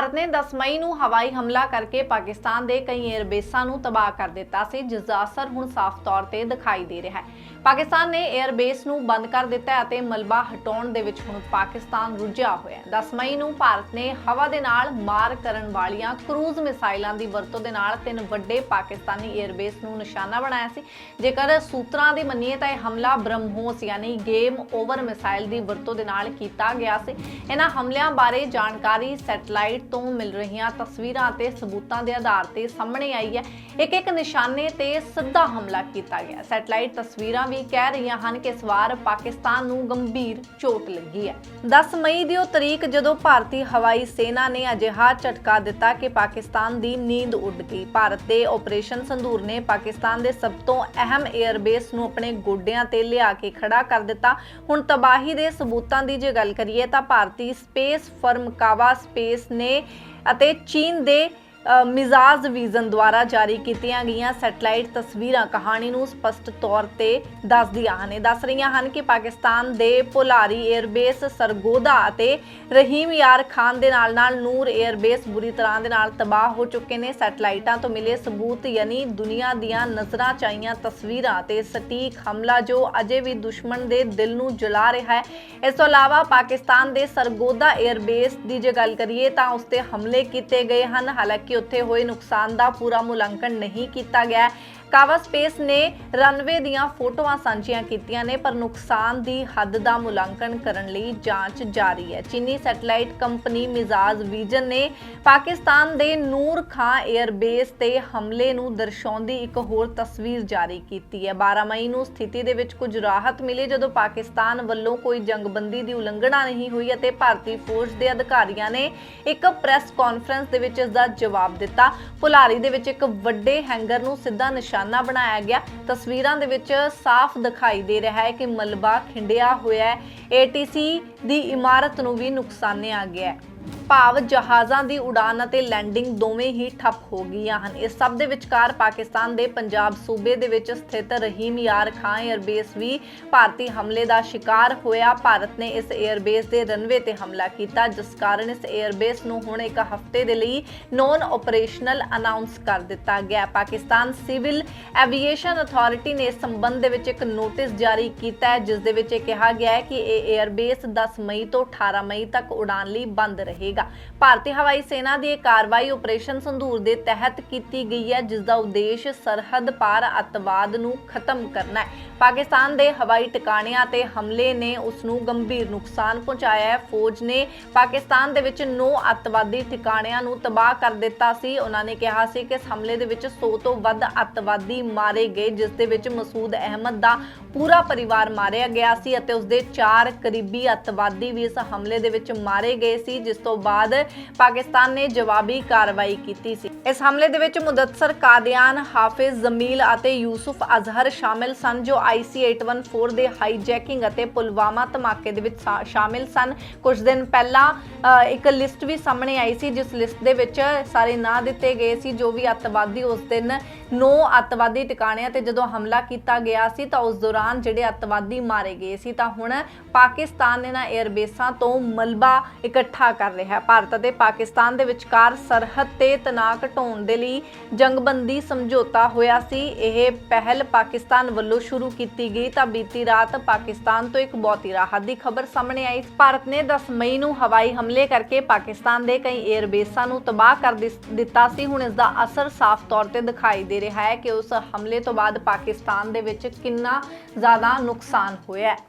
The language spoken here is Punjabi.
ਭਾਰਤ ਨੇ 10 ਮਈ ਨੂੰ ਹਵਾਈ ਹਮਲਾ ਕਰਕੇ ਪਾਕਿਸਤਾਨ ਦੇ ਕਈ 에ਅਰਬੇਸਾਂ ਨੂੰ ਤਬਾਹ ਕਰ ਦਿੱਤਾ ਸੀ, ਜਿਸ ਦਾ ਅਸਰ ਹੁਣ ਸਾਫ਼ ਤੌਰ ਤੇ ਦਿਖਾਈ ਦੇ ਰਿਹਾ ਹੈ। ਪਾਕਿਸਤਾਨ ਨੇ 에ਅਰਬੇਸ ਨੂੰ ਬੰਦ ਕਰ ਦਿੱਤਾ ਹੈ ਅਤੇ ਮਲਬਾ ਹਟਾਉਣ ਦੇ ਵਿੱਚ ਹੁਣ ਪਾਕਿਸਤਾਨ ਰੁੱਝਿਆ ਹੋਇਆ ਹੈ। 10 ਮਈ ਨੂੰ ਭਾਰਤ ਨੇ ਹਵਾ ਦੇ ਨਾਲ ਮਾਰ ਕਰਨ ਵਾਲੀਆਂ ਕਰੂਜ਼ ਮਿਸਾਈਲਾਂ ਦੀ ਵਰਤੋਂ ਦੇ ਨਾਲ ਤਿੰਨ ਵੱਡੇ ਪਾਕਿਸਤਾਨੀ 에ਅਰਬੇਸ ਨੂੰ ਨਿਸ਼ਾਨਾ ਬਣਾਇਆ ਸੀ। ਜੇਕਰ ਸੂਤਰਾਂ ਦੀ ਮੰਨੀਏ ਤਾਂ ਇਹ ਹਮਲਾ ਬ੍ਰਹਮੋਸ ਯਾਨੀ ਗੇਮ ਓਵਰ ਮਿਸਾਈਲ ਦੀ ਵਰਤੋਂ ਦੇ ਨਾਲ ਕੀਤਾ ਗਿਆ ਸੀ। ਇਹਨਾਂ ਹਮਲਿਆਂ ਬਾਰੇ ਜਾਣਕਾਰੀ ਸੈਟਲਾਈਟ ਤੋਂ ਮਿਲ ਰਹੀਆਂ ਤਸਵੀਰਾਂ ਅਤੇ ਸਬੂਤਾਂ ਦੇ ਆਧਾਰ ਤੇ ਸਾਹਮਣੇ ਆਈ ਹੈ। ਇੱਕ ਇੱਕ ਨਿਸ਼ਾਨੇ ਤੇ ਸਿੱਧਾ ਹਮਲਾ ਕੀਤਾ ਗਿਆ। ਸੈਟਲਾਈਟ ਤਸਵੀਰਾਂ ਵੀ ਕਹਿ ਰਹੀਆਂ ਹਨ ਕਿ ਇਸ ਵਾਰ ਪਾਕਿਸਤਾਨ ਨੂੰ ਗੰਭੀਰ ਚੋਟ ਲੱਗੀ ਹੈ। 10 ਮਈ ਦੀ ਉਹ ਤਰੀਕ ਜਦੋਂ ਭਾਰਤੀ ਹਵਾਈ ਸੈਨਾ ਨੇ ਅਜਿਹਾ ਝਟਕਾ ਦਿੱਤਾ ਕਿ ਪਾਕਿਸਤਾਨ ਦੀ ਨੀਂਦ ਉੱਡ ਗਈ। ਭਾਰਤ ਦੇ ਆਪਰੇਸ਼ਨ ਸੰਧੂਰ ਨੇ ਪਾਕਿਸਤਾਨ ਦੇ ਸਭ ਤੋਂ ਅਹਿਮ 에ਅਰਬੇਸ ਨੂੰ ਆਪਣੇ ਗੋਡਿਆਂ ਤੇ ਲਿਆ ਕੇ ਖੜਾ ਕਰ ਦਿੱਤਾ। ਹੁਣ ਤਬਾਹੀ ਦੇ ਸਬੂਤਾਂ ਦੀ ਜੇ ਗੱਲ ਕਰੀਏ ਤਾਂ ਭਾਰਤੀ ਸਪੇਸ ਫਰਮ ਕਾਵਾ ਸਪੇਸ ਨੇ ਅਤੇ ਚੀਨ ਦੇ ਮਿਜ਼ਾਜ ਵਿਜ਼ਨ ਦੁਆਰਾ ਜਾਰੀ ਕੀਤੀਆਂ ਗਈਆਂ ਸੈਟਲਾਈਟ ਤਸਵੀਰਾਂ ਕਹਾਣੀ ਨੂੰ ਸਪਸ਼ਟ ਤੌਰ ਤੇ ਦੱਸਦੀਆਂ ਹਨ। ਇਹ ਦੱਸ ਰਹੀਆਂ ਹਨ ਕਿ ਪਾਕਿਸਤਾਨ ਦੇ ਪੁਲਾਰੀ 에ਅਰਬੇਸ ਸਰਗੋਦਾ ਅਤੇ ਰਹੀਮ ਯਾਰ ਖਾਨ ਦੇ ਨਾਲ ਨਾਲ ਨੂਰ 에ਅਰਬੇਸ ਬੁਰੀ ਤਰ੍ਹਾਂ ਦੇ ਨਾਲ ਤਬਾਹ ਹੋ ਚੁੱਕੇ ਨੇ। ਸੈਟਲਾਈਟਾਂ ਤੋਂ ਮਿਲੇ ਸਬੂਤ ਯਾਨੀ ਦੁਨੀਆ ਦੀਆਂ ਨਜ਼ਰਾਂ ਚਾਈਆਂ ਤਸਵੀਰਾਂ ਤੇ ਸਟੀਕ ਹਮਲਾ ਜੋ ਅਜੇ ਵੀ ਦੁਸ਼ਮਣ ਦੇ ਦਿਲ ਨੂੰ ਜਲਾ ਰਿਹਾ ਹੈ। ਇਸ ਤੋਂ ਇਲਾਵਾ ਪਾਕਿਸਤਾਨ ਦੇ ਸਰਗੋਦਾ 에ਅਰਬੇਸ ਦੀ ਜੇ ਗੱਲ ਕਰੀਏ ਤਾਂ ਉਸ ਤੇ ਹਮਲੇ ਕੀਤੇ ਗਏ ਹਨ। ਹਾਲਾਂਕਿ ਕਿ ਉੱਥੇ ਹੋਏ ਨੁਕਸਾਨ ਦਾ ਪੂਰਾ ਮੁਲਾਂਕਣ ਨਹੀਂ ਕੀਤਾ ਗਿਆ। ਕਾਵਾ ਸਪੇਸ ਨੇ ਰਨਵੇ ਦੀਆਂ ਫੋਟੋਆਂ ਸਾਂਝੀਆਂ ਕੀਤੀਆਂ ਨੇ, ਪਰ ਨੁਕਸਾਨ ਦੀ ਹੱਦ ਦਾ ਮੁਲਾਂਕਣ ਕਰਨ ਲਈ ਜਾਂਚ ਜਾਰੀ ਹੈ। ਚੀਨੀ ਸੈਟਲਾਈਟ ਕੰਪਨੀ ਮਿਜ਼ਾਜ ਵਿਜ਼ਨ ਨੇ ਪਾਕਿਸਤਾਨ ਦੇ ਨੂਰ ਖਾਂ 에ਅਰਬੇਸ ਤੇ ਹਮਲੇ ਨੂੰ ਦਰਸਾਉਂਦੀ ਇੱਕ ਹੋਰ ਤਸਵੀਰ ਜਾਰੀ ਕੀਤੀ ਹੈ। 12 ਮਈ ਨੂੰ ਸਥਿਤੀ ਦੇ ਵਿੱਚ ਕੁਝ ਰਾਹਤ ਮਿਲੀ, ਜਦੋਂ ਪਾਕਿਸਤਾਨ ਵੱਲੋਂ ਕੋਈ ਜੰਗਬੰਦੀ ਦੀ ਉਲੰਘਣਾ ਨਹੀਂ ਹੋਈ ਅਤੇ ਭਾਰਤੀ ਫੌਜ ਦੇ ਅਧਿਕਾਰੀਆਂ ਨੇ ਇੱਕ ਪ੍ਰੈਸ ਕਾਨਫਰੰਸ ਦੇ ਵਿੱਚ ਇਸ ਦਾ ਜਵਾਬ ਦਿੱਤਾ। ਪੁਲਾਰੀ ਦੇ ਵਿੱਚ ਇੱਕ ਵੱਡੇ ਹੈਂਗਰ ਨੂੰ ਸਿੱਧਾ ਨਿਸ਼ਾਨਾ ਬਣਾਇਆ ਗਿਆ। ਤਸਵੀਰਾਂ ਦੇ ਵਿੱਚ ਸਾਫ਼ ਦਿਖਾਈ ਦੇ ਰਿਹਾ ਹੈ ਕਿ ਮਲਬਾ ਖਿੰਡਿਆ ਹੋਇਆ ਹੈ। ਏਟੀਸੀ ਦੀ ਇਮਾਰਤ ਨੂੰ ਵੀ ਨੁਕਸਾਨਿਆ ਗਿਆ ਹੈ। ਭਾਵ ਜਹਾਜ਼ਾਂ ਦੀ ਉਡਾਨ ਅਤੇ ਲੈਂਡਿੰਗ ਦੋਵੇਂ ਹੀ ਠੱਪ ਹੋ ਗਈਆਂ ਹਨ। ਇਸ ਸਭ ਦੇ ਵਿਚਕਾਰ ਪਾਕਿਸਤਾਨ ਦੇ ਪੰਜਾਬ ਸੂਬੇ ਦੇ ਵਿੱਚ ਸਥਿਤ ਰਹੀਮ ਯਾਰ ਖਾਂ 에ਅਰਬੇਸ ਵੀ ਭਾਰਤੀ ਹਮਲੇ ਦਾ ਸ਼ਿਕਾਰ ਹੋਇਆ। ਭਾਰਤ ਨੇ ਇਸ 에ਅਰਬੇਸ ਦੇ ਰਨਵੇ ਤੇ ਹਮਲਾ ਕੀਤਾ, ਜਿਸ ਕਾਰਨ ਇਸ 에ਅਰਬੇਸ ਨੂੰ ਹੁਣ ਇੱਕ ਹਫ਼ਤੇ ਦੇ ਲਈ ਨੋਨ ਆਪਰੇਸ਼ਨਲ ਅਨਾਉਂਸ ਕਰ ਦਿੱਤਾ ਗਿਆ। ਪਾਕਿਸਤਾਨ ਸਿਵਲ ਐਵੀਏਸ਼ਨ ਅਥਾਰਟੀ ਨੇ ਇਸ ਸੰਬੰਧ ਵਿੱਚ ਇੱਕ ਨੋਟਿਸ ਜਾਰੀ ਕੀਤਾ ਹੈ, ਜਿਸ ਦੇ ਵਿੱਚ ਇਹ ਕਿਹਾ ਗਿਆ ਹੈ ਕਿ ਇਹ 에ਅਰਬੇਸ 10 ਮਈ ਤੋਂ 18 ਮਈ ਤੱਕ ਉਡਾਨ ਲਈ ਬੰਦ ਰਹੇਗਾ। ਭਾਰਤੀ ਹਵਾਈ ਸੈਨਾ ਦੀ ਇਹ ਕਾਰਵਾਈ ਆਪਰੇਸ਼ਨ ਸੰਧੂਰ ਦੇ ਤਹਿਤ ਕੀਤੀ ਗਈ ਹੈ ਜਿਸ ਦਾ ਉਦੇਸ਼ ਸਰਹੱਦ ਪਾਰ ਅੱਤਵਾਦ ਨੂੰ ਖਤਮ ਕਰਨਾ ਹੈ। ਪਾਕਿਸਤਾਨ ਦੇ ਹਵਾਈ ਟਿਕਾਣਿਆਂ ਤੇ ਹਮਲੇ ਨੇ ਉਸ ਨੂੰ ਗੰਭੀਰ ਨੁਕਸਾਨ ਪਹੁੰਚਾਇਆ ਹੈ। ਫੌਜ ਨੇ ਪਾਕਿਸਤਾਨ ਦੇ ਵਿੱਚ 9 ਅੱਤਵਾਦੀ ਟਿਕਾਣਿਆਂ ਨੂੰ ਤਬਾਹ ਕਰ ਦਿੱਤਾ ਸੀ। ਉਹਨਾਂ ਨੇ ਕਿਹਾ ਸੀ ਕਿ ਇਸ ਹਮਲੇ ਦੇ ਵਿੱਚ 100 ਤੋਂ ਵੱਧ ਅੱਤਵਾਦੀ ਮਾਰੇ ਗਏ, ਜਿਸ ਦੇ ਵਿੱਚ ਮਸੂਦ ਅਹਿਮਦ ਦਾ ਪੂਰਾ ਪਰਿਵਾਰ ਮਾਰਿਆ ਗਿਆ ਸੀ ਅਤੇ ਉਸਦੇ ਚਾਰ ਕਰੀਬੀ ਅੱਤਵਾਦੀ ਵੀ ਇਸ ਹਮਲੇ ਦੇ ਵਿੱਚ ਮਾਰੇ ਗਏ ਸੀ, ਜਿਸ ਤੋਂ ਬਾਅਦ ਪਾਕਿਸਤਾਨ ਨੇ ਜਵਾਬੀ ਕਾਰਵਾਈ ਕੀਤੀ ਸੀ। ਇਸ ਹਮਲੇ ਦੇ ਵਿੱਚ ਮੁਦੱਸਰ ਕਾਦੀਆਨ ਹਾਫਿਜ਼ ਜ਼ਮੀਲ ਅਤੇ ਯੂਸੁਫ ਅਜ਼ਹਰ ਸ਼ਾਮਿਲ ਸਨ, ਜੋ IC 814 ਦੇ ਹਾਈਜੈਕਿੰਗ ਅਤੇ ਪੁਲਵਾਮਾ ਧਮਾਕੇ ਦੇ ਵਿੱਚ ਸ਼ਾਮਿਲ ਸਨ। ਕੁਝ ਦਿਨ ਪਹਿਲਾਂ ਇੱਕ ਲਿਸਟ ਵੀ ਸਾਹਮਣੇ ਆਈ ਸੀ, ਜਿਸ ਲਿਸਟ ਦੇ ਵਿੱਚ ਸਾਰੇ ਨਾਂ ਦਿੱਤੇ ਗਏ ਸੀ, ਜੋ ਵੀ ਅੱਤਵਾਦੀ ਉਸ ਦਿਨ 9 ਅੱਤਵਾਦੀ ਟਿਕਾਣਿਆਂ ਤੇ ਜਦੋਂ ਹਮਲਾ ਕੀਤਾ ਗਿਆ ਸੀ ਤਾਂ ਉਸ ਦੌਰਾਨ ਜਿਹੜੇ ਅੱਤਵਾਦੀ ਮਾਰੇ ਗਏ ਸੀ, ਤਾਂ ਹੁਣ ਪਾਕਿਸਤਾਨ ਇਹਨਾਂ 에ਅਰਬੇਸਾਂ ਤੋਂ ਮਲਬਾ ਇਕੱਠਾ ਕਰ ਰਿਹਾ ਹੈ। ਭਾਰਤ ਅਤੇ ਪਾਕਿਸਤਾਨ ਦੇ ਵਿਚਕਾਰ ਸਰਹੱਦ ਤੇ ਤਣਾਅ ਘਟਾਉਣ ਦੇ ਲਈ ਜੰਗਬੰਦੀ ਸਮਝੌਤਾ ਹੋਇਆ ਸੀ। ਇਹ ਪਹਿਲ ਪਾਕਿਸਤਾਨ ਵੱਲੋਂ ਸ਼ੁਰੂ ਕੀਤੀ ਗਈ ਤਾਂ ਬੀਤੀ ਰਾਤ ਪਾਕਿਸਤਾਨ ਤੋਂ ਇੱਕ ਬਹੁਤੀ ਰਾਹਤ ਦੀ ਖਬਰ ਸਾਹਮਣੇ ਆਈ। ਭਾਰਤ ਨੇ 10 ਮਈ ਨੂੰ ਹਵਾਈ ਹਮਲੇ ਕਰਕੇ ਪਾਕਿਸਤਾਨ ਦੇ ਕਈ 에ਅਰਬੇਸਾਂ ਨੂੰ ਤਬਾਹ ਕਰ ਦਿਸ- ਦਿੱਤਾ ਸੀ। ਹੁਣ ਇਸ ਦਾ ਅਸਰ ਸਾਫ਼ ਤੌਰ ਤੇ ਦਿਖਾਈ ਦੇ ਰਿਹਾ ਹੈ ਕਿ ਉਸ ਹਮਲੇ ਤੋਂ ਬਾਅਦ ਪਾਕਿਸਤਾਨ ਦੇ ਵਿੱਚ ਕਿੰਨਾ ਜ਼ਿਆਦਾ ਨੁਕਸਾਨ ਹੋਇਆ ਹੈ।